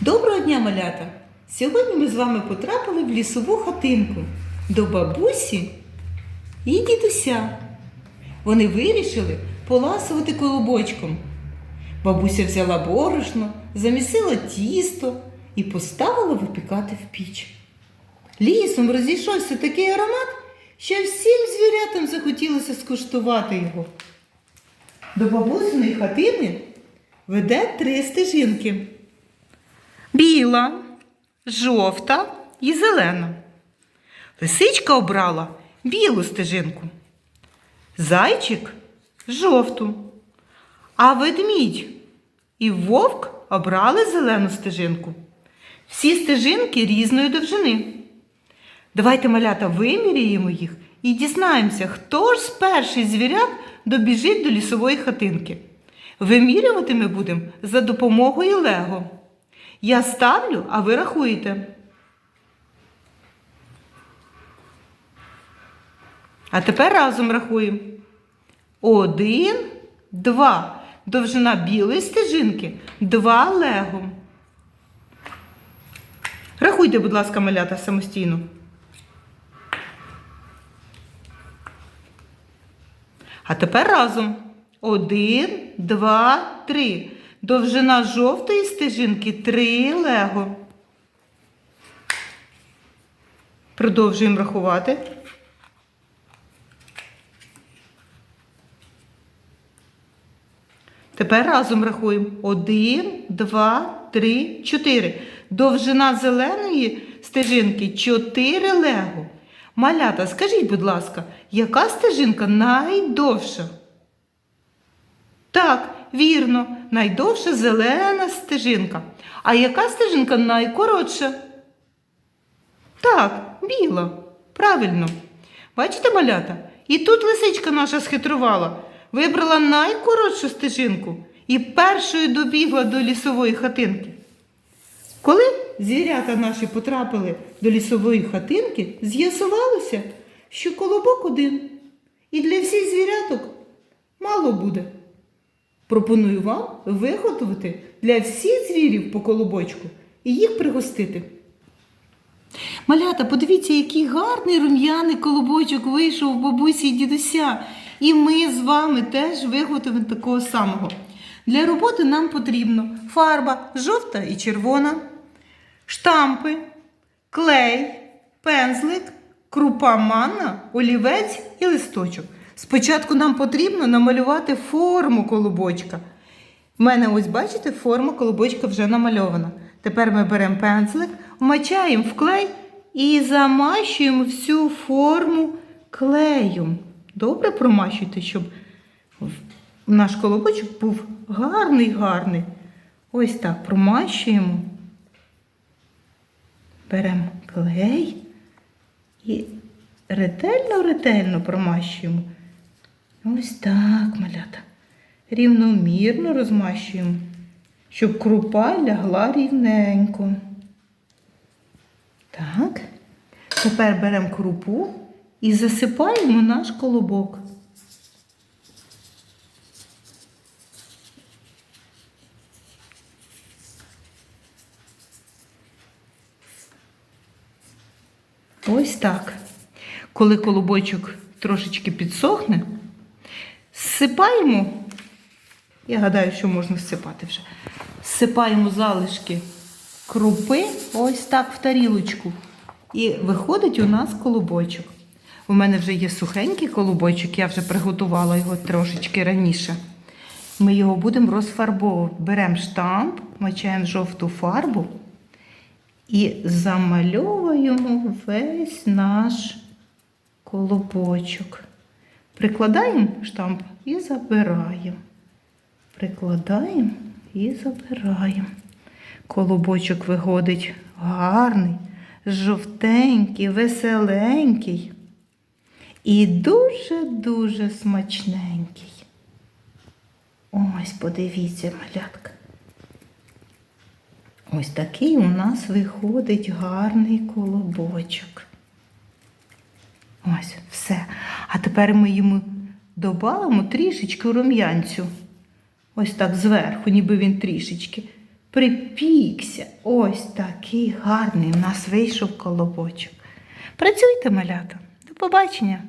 Доброго дня, малята! Сьогодні ми з вами потрапили в лісову хатинку до бабусі і дідуся. Вони вирішили поласувати колобочком. Бабуся взяла борошно, замісила тісто і поставила випікати в піч. Лісом розійшовся такий аромат, що всім звірятам захотілося скуштувати його. До бабусиної хатини веде три стежинки біла, жовта і зелена. Лисичка обрала білу стежинку, зайчик жовту, а ведмідь і вовк обрали зелену стежинку. Всі стежинки різної довжини. Давайте, малята, виміряємо їх і дізнаємося, хто ж з перших звірят добіжить до лісової хатинки. Вимірювати ми будемо за допомогою Лего. Я ставлю, а ви рахуєте. А тепер разом рахуємо. Один, два. Довжина білої стежинки. Два лего. Рахуйте, будь ласка, малята самостійно. А тепер разом. Один, два, три. Довжина жовтої стежинки три лего. Продовжуємо рахувати. Тепер разом рахуємо. Один, два, три, чотири. Довжина зеленої стежинки чотири лего. Малята, скажіть, будь ласка, яка стежинка найдовша? Вірно, найдовша зелена стежинка. А яка стежинка найкоротша? Так, біла. Правильно. Бачите, малята? І тут лисичка наша схитрувала, вибрала найкоротшу стежинку і першою добігла до лісової хатинки. Коли звірята наші потрапили до лісової хатинки, з'ясувалося, що колобок один. І для всіх звіряток мало буде. Пропоную вам виготовити для всіх звірів по колобочку і їх пригостити. Малята, подивіться, який гарний рум'яний колобочок вийшов у бабусі і дідуся. І ми з вами теж виготовимо такого самого. Для роботи нам потрібно фарба жовта і червона, штампи, клей, пензлик, крупа манна, олівець і листочок. Спочатку нам потрібно намалювати форму колобочка. У мене, ось бачите, форма колобочка вже намальована. Тепер ми беремо пензлик, вмачаємо в клей і замащуємо всю форму клеєм. Добре промащуйте, щоб наш колобочок був гарний, гарний. Ось так промащуємо. Беремо клей і ретельно-ретельно промащуємо. Ось так, малята. Рівномірно розмащуємо, щоб крупа лягла рівненько. Так. Тепер беремо крупу і засипаємо наш колобок. Ось так. Коли колобочок трошечки підсохне, зсипаємо, я гадаю, що можна зсипати вже. Зсипаємо залишки крупи ось так в тарілочку. І виходить у нас колобочок. У мене вже є сухенький колобочок, я вже приготувала його трошечки раніше. Ми його будемо розфарбовувати. Беремо штамп, мочаємо жовту фарбу і замальовуємо весь наш колобочок. Прикладаємо штамп і забираємо. Прикладаємо і забираємо. Колобочок виходить гарний, жовтенький, веселенький і дуже-дуже смачненький. Ось, подивіться, малятка. Ось такий у нас виходить гарний колобочок. Ось, все. А тепер ми йому додамо трішечки рум'янцю. Ось так зверху, ніби він трішечки. припікся. Ось такий гарний у нас вийшов колобочок. Працюйте, малята. До побачення!